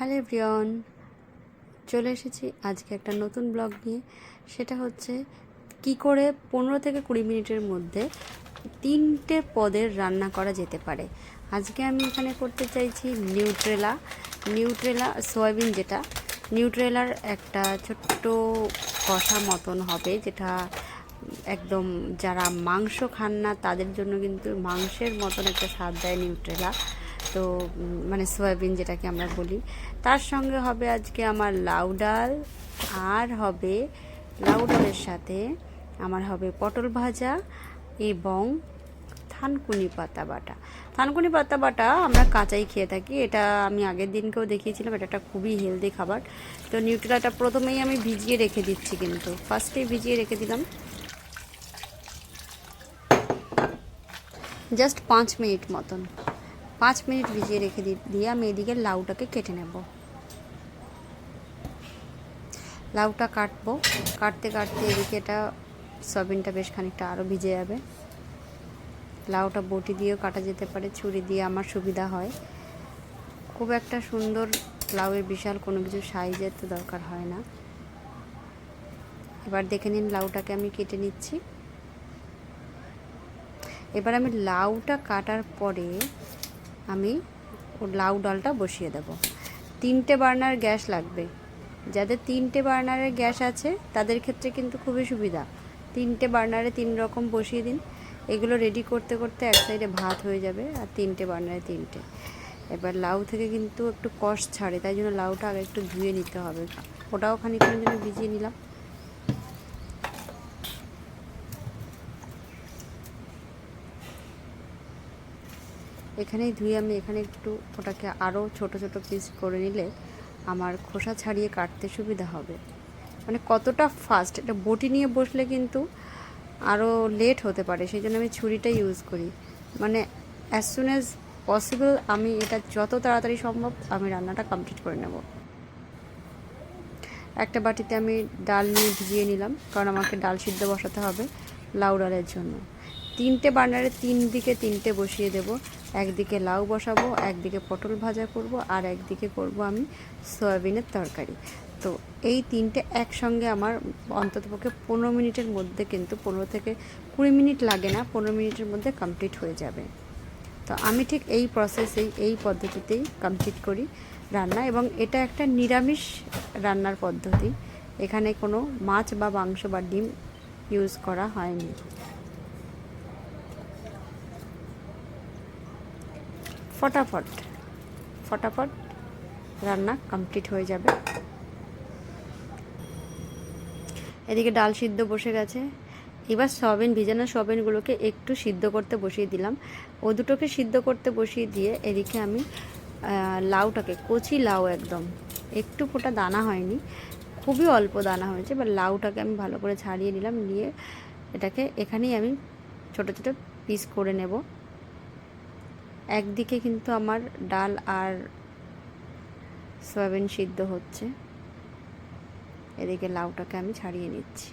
Hello everyone, চলে এসেছি আজকে একটা নতুন ব্লগ নিয়ে। সেটা হচ্ছে কি করে পনেরো থেকে কুড়ি মিনিটের মধ্যে তিনটে পদের রান্না করা যেতে পারে। আজকে আমি এখানে করতে চাইছি নিউট্রেলা। নিউট্রেলা, সয়াবিন যেটা, নিউট্রেলার একটা ছোট্ট কষা মতন হবে, যেটা একদম যারা মাংস খান না, তাদের জন্য কিন্তু মাংসের মতন একটা স্বাদ দেয় নিউট্রেলা। তো মানে সয়াবিন যেটাকে আমরা বলি। তার সঙ্গে হবে আজকে আমার লাউ ডাল, আর হবে লাউ ডালের সাথে আমার হবে পটল ভাজা এবং থানকুনি পাতা বাটা। থানকুনি পাতা বাটা আমরা কাঁচাই খেয়ে থাকি, এটা আমি আগের দিনকেও দেখিয়েছিলাম, এটা একটা খুবই হেলদি খাবার। তো নিউট্রেলাটা প্রথমেই আমি ভিজিয়ে রেখে দিচ্ছি কিন্তু, ফার্স্টেই ভিজিয়ে রেখে দিলাম। জাস্ট পাঁচ মিনিট মতন। পাঁচ মিনিট ভিজিয়ে রেখে দিয়ে আমি এদিকে লাউটাকে কেটে নেব। লাউটা কাটবো। কাটতে কাটতে এদিকে এটা সয়াবিনটা বেশ খানিকটা আরও ভিজে যাবে। লাউটা বটি দিয়েও কাটা যেতে পারে, ছুরি দিয়ে আমার সুবিধা হয়। খুব একটা সুন্দর লাউয়ের বিশাল কোনো কিছু সাইজের তো দরকার হয় না। এবার দেখে নিন লাউটাকে আমি কেটে নিচ্ছি। এবার আমি লাউটা কাটার পরে আমি লাউ ডালটা বসিয়ে দেব। তিনটে বার্নার গ্যাস লাগবে। যাদের তিনটে বার্নারের গ্যাস আছে, তাদের ক্ষেত্রে কিন্তু খুবই সুবিধা। তিনটে বার্নারে তিন রকম বসিয়ে দিন। এগুলো রেডি করতে করতে এক সাইডে ভাত হয়ে যাবে আর তিনটে বার্নারে তিনটে। এবার লাউ থেকে কিন্তু একটু কষ ছাড়ে, তাই জন্য লাউটা আগে একটু ধুয়ে নিতে হবে। ওটাও খানিকক্ষণের জন্য ভিজিয়ে নিলাম। এখানেই ধুয়ে আমি এখানে একটু ওটাকে আরও ছোট ছোট পিস করে নিলে আমার খোসা ছাড়িয়ে কাটতে সুবিধা হবে। মানে কতটা ফাস্ট এটা বটি নিয়ে বসলে কিন্তু আরও লেট হতে পারে সেই জন্য আমি ছুরিটা ইউজ করি। মানে অ্যাজ সুন অ্যাজ পসিবল আমি এটা যত তাড়াতাড়ি সম্ভব আমি রান্নাটা কমপ্লিট করে নেব। একটা বাটিতে আমি ডাল নিয়ে ভিজিয়ে নিলাম, কারণ আমাকে ডাল সিদ্ধ বসাতে হবে লাউ ডালের জন্য। তিনটে বার্নারে তিন দিকে তিনটে বসিয়ে দেব। একদিকে লাউ বসাবো, একদিকে পটল ভাজা করব, আর একদিকে করব আমি সয়াবিনের তরকারি। তো এই তিনটে একসঙ্গে আমার অন্ততপক্ষে পনেরো মিনিটের মধ্যে কিন্তু পনেরো থেকে কুড়ি মিনিট লাগে না, পনেরো মিনিটের মধ্যে কমপ্লিট হয়ে যাবে। তো আমি ঠিক এই প্রসেসেই এই পদ্ধতিতেই কমপ্লিট করি রান্না এবং এটা একটা নিরামিষ রান্নার পদ্ধতি। এখানে কোনো মাছ বা মাংস বা ডিম ইউজ করা হয়নি। ফটাফট ফটাফট রান্না কমপ্লিট হয়ে যাবে। এদিকে ডাল সিদ্ধ বসে গেছে। এবার সয়াবিন, ভিজানো সয়াবিনগুলোকে একটু সিদ্ধ করতে বসিয়ে দিলাম। ও দুটোকে সিদ্ধ করতে বসিয়ে দিয়ে এদিকে আমি লাউটাকে, কচি লাউ একদম। একটু ফোটা দানা হয়নি, খুবই অল্প দানা হয়েছে এবার লাউটাকে আমি ভালো করে ছাড়িয়ে নিলাম, নিয়ে এটাকে এখানেই আমি ছোট ছোট পিস করে নেব। একদিকে কিন্তু আমার ডাল আর সয়াবিন সিদ্ধ হচ্ছে, এদিকে লাউটাকে আমি ছাড়িয়ে নিচ্ছি।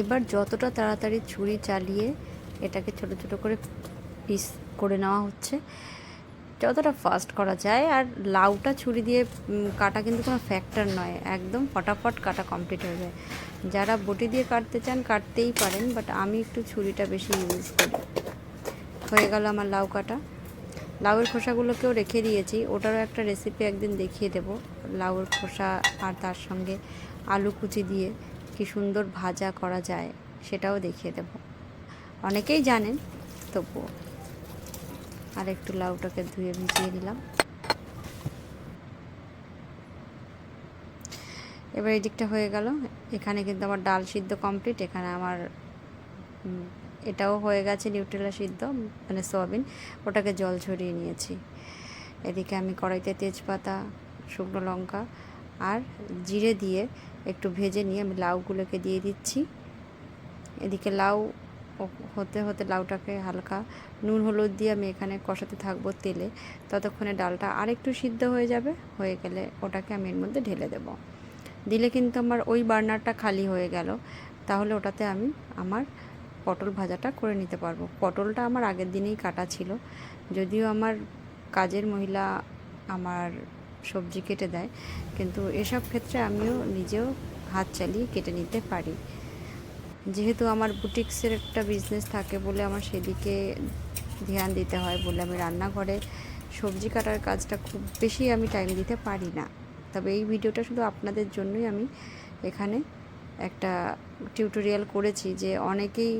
এবার যতটা তাড়াতাড়ি ছুরি চালিয়ে এটাকে ছোট ছোট করে পিস করে নেওয়া হচ্ছে যতটা ফাস্ট করা যায়। আর লাউটা ছুরি দিয়ে কাটা কিন্তু কোনো ফ্যাক্টর নয়। একদম ফটাফট কাটা কমপ্লিট হয়ে যায়। যারা বটি দিয়ে কাটতে চান, কাটতেই পারেন বাট আমি একটু ছুরিটা বেশি ইউজ করি। হয়ে গেল আমার লাউ কাটা। লাউয়ের খোসাগুলোকেও রেখে দিয়েছি। ওটারও একটা রেসিপি একদিন দেখিয়ে দেব। লাউয়ের খোসা আর তার সঙ্গে আলু কুচি দিয়ে কি সুন্দর ভাজা করা যায়, সেটাও দেখিয়ে দেব। অনেকেই জানেন, তবুও। আর একটু লাউটাকে ধুয়ে ভিজিয়ে নিলাম। এবার এই দিকটা হয়ে গেল। এখানে কিন্তু আমার ডাল সিদ্ধ কমপ্লিট। এখানে আমার এটাও হয়ে গেছে নিউট্রেলা সিদ্ধ মানে সয়াবিন। ওটাকে জল ছড়িয়ে নিয়েছি। এদিকে আমি কড়াইতে তেজপাতা, শুকনো লঙ্কা আর জিরে দিয়ে একটু ভেজে নিয়ে আমি লাউগুলোকে দিয়ে দিচ্ছি। এদিকে লাউ হতে হতে লাউটাকে হালকা নুন হলুদ দিয়ে আমি এখানে কষাতে থাকব তেলে। ততক্ষণে ডালটা আরেকটু সিদ্ধ হয়ে যাবে, হয়ে গেলে ওটাকে আমি এর মধ্যে ঢেলে দেব। দিলে কিন্তু আমার ওই বার্নারটা খালি হয়ে গেল। তাহলে ওটাতে আমি আমার পটল ভাজাটা করে নিতে পারব। পটলটা আমার আগের দিনেই কাটা ছিল। যদিও আমার কাজের মহিলা আমার সবজি কেটে দেয়, কিন্তু এসব ক্ষেত্রে আমিও নিজেও হাত চালিয়ে কেটে নিতে পারি। যেহেতু আমার বুটিক্সের একটা বিজনেস থাকে বলে আমার সেদিকে ধ্যান দিতে হয় বলে আমি রান্নাঘরে সবজি কাটার কাজটা খুব বেশি আমি টাইম দিতে পারি না। তবে এই ভিডিওটা শুধু আপনাদের জন্যই আমি এখানে একটা টিউটোরিয়াল করেছি যে অনেকেই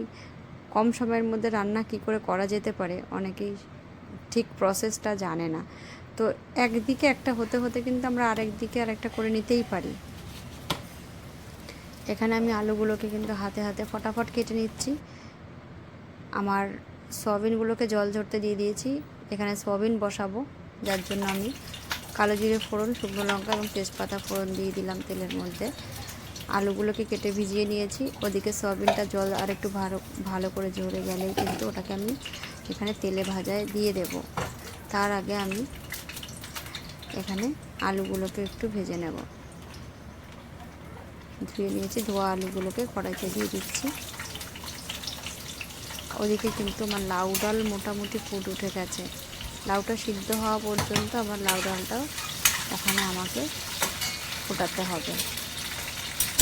কম সময়ের মধ্যে রান্না কি করে করা যেতে পারে, অনেকেই ঠিক প্রসেসটা জানে না। তো একদিকে একটা হতে হতে কিন্তু আমরা আরেক দিকে আরেকটা করে নিতেই পারি। এখানে আমি আলুগুলোকে কিন্তু হাতে হাতে ফটাফট কেটে নিচ্ছি। আমার সয়াবিনগুলোকে জল ঝরতে দিয়ে দিয়েছি। এখানে সয়াবিন বসাবো, যার জন্য আমি কালো জিরে ফোড়ন, শুকনো লঙ্কা এবং তেজপাতা ফোড়ন দিয়ে দিলাম তেলের মধ্যে। আলুগুলোকে কেটে ভিজিয়ে নিয়েছি। ওদিকে সয়াবিনটা জল আর একটু ভালো ভালো করে ঝরে গেলেই কিন্তু ওটাকে আমি এখানে তেলে ভাজায় দিয়ে দেব। তার আগে আমি এখানে আলুগুলোকে একটু ভেজে নেব। ধুয়ে নিয়েছি, ধোয়া আলুগুলোকে কড়াইতে দিয়ে দিচ্ছি। ওদিকে কিন্তু আমার লাউ ডাল মোটামুটি ফুট উঠে গেছে। লাউটা সিদ্ধ হওয়া পর্যন্ত আমার লাউ ডালটাও এখানে আমাকে ফোটাতে হবে।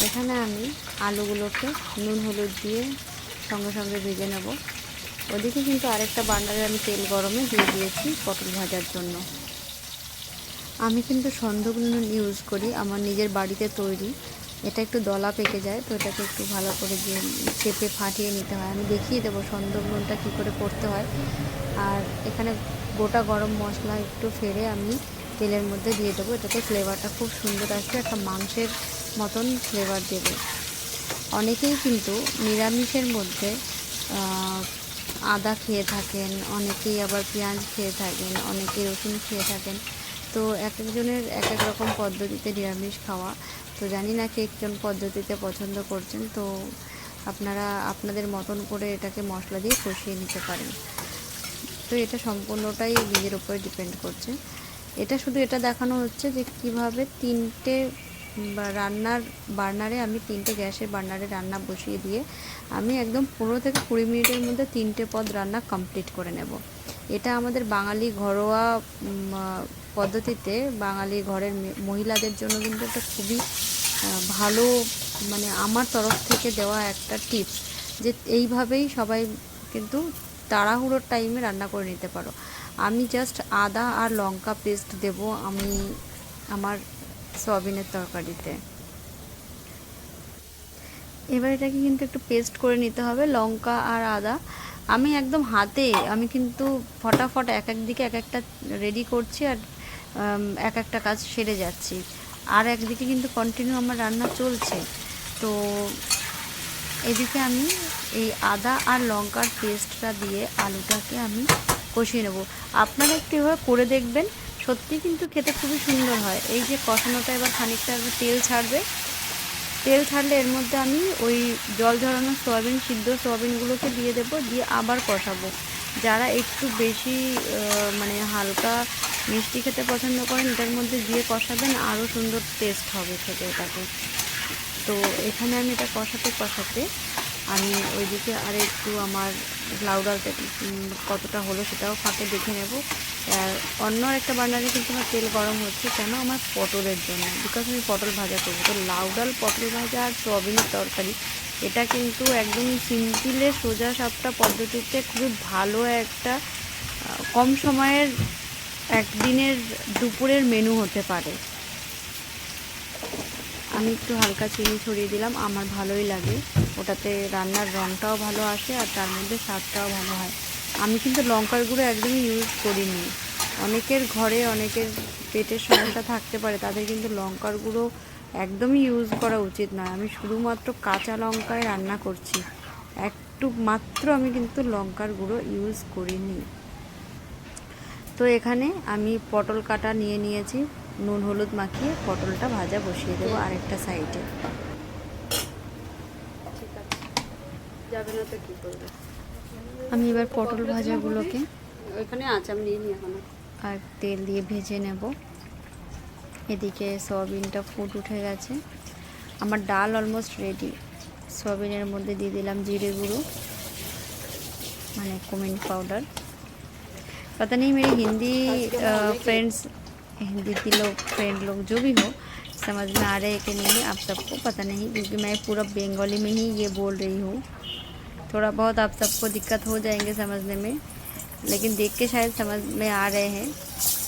এখানে আমি আলুগুলোকে নুন হলুদ দিয়ে সঙ্গে সঙ্গে ভেজে নেব। ওদিকে কিন্তু আরেকটা বান্ডারে আমি তেল গরমে দিয়ে দিয়েছি পটল ভাজার জন্য। আমি কিন্তু সন্ধগুলো ইউজ করি, আমার নিজের বাড়িতে তৈরি। এটা একটু দলা পেকে যায়, তো এটাকে একটু ভালো করে যে চেপে ফাটিয়ে নিতে হয়। আমি দেখিয়ে দেবো সন্দগ্নটা কী করে করতে হয়। আর এখানে গোটা গরম মশলা একটু ফেরে আমি তেলের মধ্যে দিয়ে দেবো। এটাতে ফ্লেভারটা খুব সুন্দর আসবে, একটা মাংসের মতন ফ্লেভার দেবে। অনেকেই কিন্তু নিরামিষের মধ্যে আদা খেয়ে থাকেন, অনেকেই আবার পেঁয়াজ খেয়ে থাকেন, অনেকেই রসুন খেয়ে থাকেন। তো এক একজনের এক এক রকম পদ্ধতিতে নিরামিষ খাওয়া। তো জানি না কে কোন পদ্ধতিতে পছন্দ করছেন, তো আপনারা আপনাদের মতন করে এটাকে মশলা দিয়ে কষিয়ে নিতে পারেন। তো এটা সম্পূর্ণটাই নিজের উপরে ডিপেন্ড করছে। এটা শুধু এটা দেখানো হচ্ছে যে কীভাবে তিনটে রান্নার বার্নারে আমি তিনটে গ্যাসের বার্নারে রান্না বসিয়ে দিয়ে আমি একদম পনেরো থেকে কুড়ি মিনিটের মধ্যে তিনটে পদ রান্না কমপ্লিট করে নেব। এটা আমাদের বাঙালি ঘরোয়া পদ্ধতিতে বাঙালি ঘরের মহিলাদের জন্য কিন্তু একটা খুবই ভালো মানে আমার তরফ থেকে দেওয়া একটা টিপস যে এইভাবেই সবাই কিন্তু তাড়াহুড়োর টাইমে রান্না করে নিতে পারো। আমি জাস্ট আদা আর লঙ্কা পেস্ট দেব আমি আমার সয়াবিনের তরকারিতে। এবার এটাকে কিন্তু একটু পেস্ট করে নিতে হবে, লঙ্কা আর আদা। আমি একদম হাতে, আমি কিন্তু ফটাফট এক এক দিকে এক একটা রেডি করছি আর এক একটা কাজ সেরে যাচ্ছি। আর একদিকে কিন্তু কন্টিনিউ আমার রান্না চলছে। তো এদিকে আমি এই আদা আর লঙ্কার পেস্টটা দিয়ে আলুটাকে আমি কষিয়ে নেব। আপনারা একটু এভাবে করে দেখবেন, সত্যি কিন্তু খেতে খুবই সুন্দর হয়। এই যে কষানোটা এবার খানিকটা তেল ছাড়বে। তেল ছাড়লে এর মধ্যে আমি ওই জল ঝরানো সয়াবিন সিদ্ধ সয়াবিনগুলোকে দিয়ে দেবো, দিয়ে আবার কষাবো। যারা একটু বেশি মানে হালকা মিষ্টি খেতে পছন্দ করেন, এটার মধ্যে দিয়ে কষাবেন, আরও সুন্দর টেস্ট হবে খেতে এটাকে তো এখানে আমি এটা কষাতে কষাতে আমি ওইদিকে আর একটু আমার লাউ ডালটা কতটা হলো সেটাও ফাঁকে দেখে নেব। আর অন্য একটা বার্নারে কিন্তু আমার তেল গরম হচ্ছে, কেন আমার পটলের জন্য? বিকজ আমি পটল ভাজা করব। তো লাউ ডাল, পটল ভাজা আর সয়াবিনের তরকারি এটা কিন্তু একদম সিম্পলে সোজা সাপটা পদ্ধতিতে খুবই ভালো একটা কম সময়ের একদিনের দুপুরের মেনু হতে পারে। আমি একটু হালকা চিনি ছড়িয়ে দিলাম, আমার ভালোই লাগে। ওটাতে রান্নার রঙটাও ভালো আসে আর তার মধ্যে স্বাদটাও ভালো হয়। আমি কিন্তু লঙ্কার গুঁড়ো একদমই ইউজ করিনি। অনেকের ঘরে অনেকের পেটের সমস্যা থাকতে পারে, তাদের কিন্তু লঙ্কার গুঁড়ো একদমই ইউজ করা উচিত নয়। আমি শুধুমাত্র কাঁচা লঙ্কায় রান্না করছি। একটু মাত্র আমি কিন্তু লঙ্কার গুঁড়ো ইউজ করিনি। তো এখানে আমি পটল কাটা নিয়ে নিয়েছি। নুন হলুদ মাখিয়ে পটলটা ভাজা বসিয়ে দেবো আরেকটা সাইডে যাবে না তো কি করবে? আমি এবার পটল ভাজাগুলোকে ওইখানে আছে আমি নিয়ে নিই এখন আর তেল দিয়ে ভেজে নেব। এদিকে সয়াবিনটা ফুট उठे गए আমার डाल অলমোস্ট रेडी সয়াবিনের मध्य দিয়ে दिल জিরে গুঁড়ো, মানে কুমিন পাউডर पता नहीं मेरी हिंदी फ्रेंड्स हिंदी के लोग फ्रेंड लोग जो भी हो समझ में आ रहे हैं कि नहीं आप सबको पता नहीं क्योंकि मैं पूरा बंगाली में ही ये बोल रही हूँ थोड़ा बहुत आप सबको दिक्कत हो जाएँगे समझने में लेकिन देख के शायद समझ में आ रहे हैं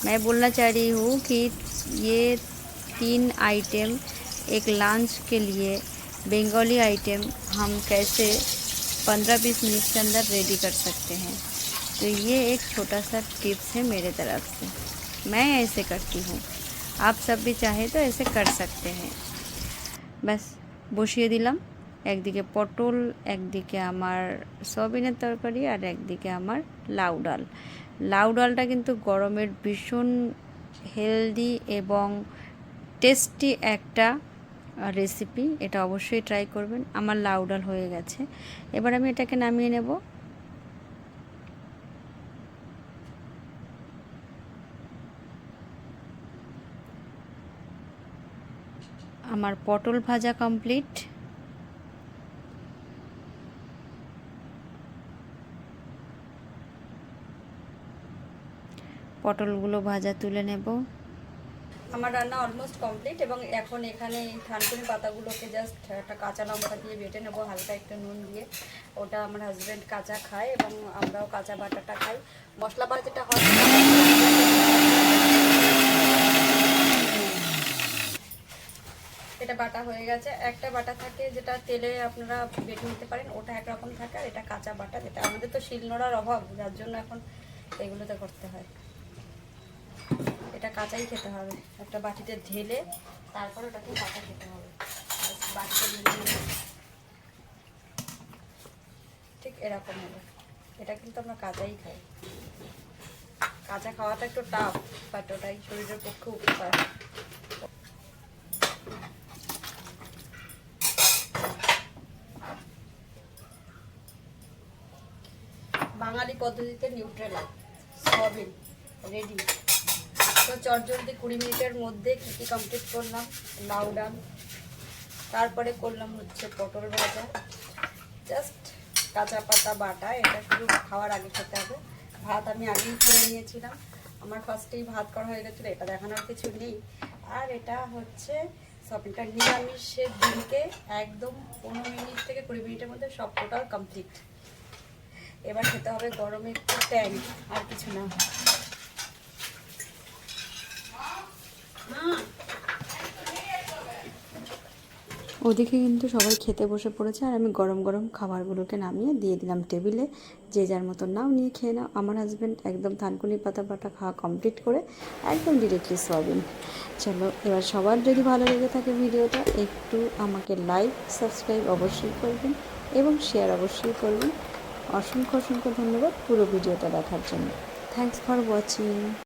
मैं बोलना चाह रही हूँ कि ये तीन आइटम एक लंच के लिए बंगाली आइटम हम कैसे पंद्रह बीस मिनट के अंदर रेडी कर सकते हैं तो ये एक छोटा सा टिप्स है मेरे तरफ से मैं ऐसे करती हूँ आप सब भी चाहे तो ऐसे कर सकते हैं ব্যাস বসিয়ে দিলাম একদিকে পটল একদিকে আমার সয়াবিনের তরকারি আর একদিকে আমার লাউ ডাল লাউ ডালটা কিন্তু গরমের ভীষণ হেলদি এবং টেস্টি একটা রেসিপি, এটা অবশ্যই ট্রাই করবেন। আমার লাউ ডাল হয়ে গেছে। এবার আমি এটাকে নামিয়ে নেব। আমার পটল ভাজা কমপ্লিট পটলগুলো ভাজা তুলে নেব। আমার রান্না অলমোস্ট কমপ্লিট এবং এখন এখানে এই থানকুনি পাতাগুলোকে জাস্ট একটা কাঁচা লঙ্কা দিয়ে বেটে নেব, হালকা একটু নুন দিয়ে। ওটা আমার হাজব্যান্ড কাঁচা খায় এবং আমরাও কাঁচা বাটাটা খাই। মশলা বাটা যেটা হয় এটা বাটা হয়ে গেছে। একটা বাটা থাকে যেটা তেলে আপনারা বেটে নিতে পারেন, ওটা একরকম থাকে আর এটা কাঁচা বাটা, যেটা আমাদের তো শিলনোড়ার অভাব, যার জন্য এখন এগুলোতে করতে হয়। কাঁচাই খেতে হবে। একটা বাটিতে ঢেলে তারপর ওটাকে কাঁচা খেতে হবে। ঠিক এরকম হবে। এটা কিন্তু আমরা কাঁচাই খাই। কাঁচা খাওয়াটা একটু টাফ বাট ওটাই শরীরের পক্ষে উপকার। বাঙালি পদ্ধতিতে নিউট্রেলা সয়াবিন রেডি তো চটজলদি কুড়ি মিনিটের মধ্যে কী কী কমপ্লিট করলাম? লাউ ডাল। তারপরে করলাম হচ্ছে পটল ভাজা। জাস্ট কাঁচা পাতা বাটা, এটা শুধু খাওয়ার আগে খেতে হবে। ভাত আমি আগেই করে নিয়েছিলাম। আমার ফার্স্টেই ভাত করা হয়ে গেছিল, এটা দেখানোর কিছু নেই। আর এটা হচ্ছে সবটা নিরামিষের দিনকে একদম পনেরো মিনিট থেকে কুড়ি মিনিটের মধ্যে সব টোটাল কমপ্লিট এবার খেতে হবে গরমে একটু ট্যাং, আর কিছু না। ওদিকে কিন্তু সবাই খেতে বসে পড়েছে আর আমি গরম গরম খাবারগুলোকে নামিয়ে দিয়ে দিলাম টেবিলে। যে যার মতো নাও নিয়ে খেয়ে নাও। আমার হাজব্যান্ড একদম থানকুনি পাতা পাতা খাওয়া কমপ্লিট করে একদম ডিরেক্টলি সয়াবিন চলো, এবার সবার যদি ভালো লেগে থাকে ভিডিওটা, একটু আমাকে লাইক সাবস্ক্রাইব অবশ্যই করবেন এবং শেয়ার অবশ্যই করবেন। অসংখ্য অসংখ্য ধন্যবাদ পুরো ভিডিওটা দেখার জন্য। Thanks for watching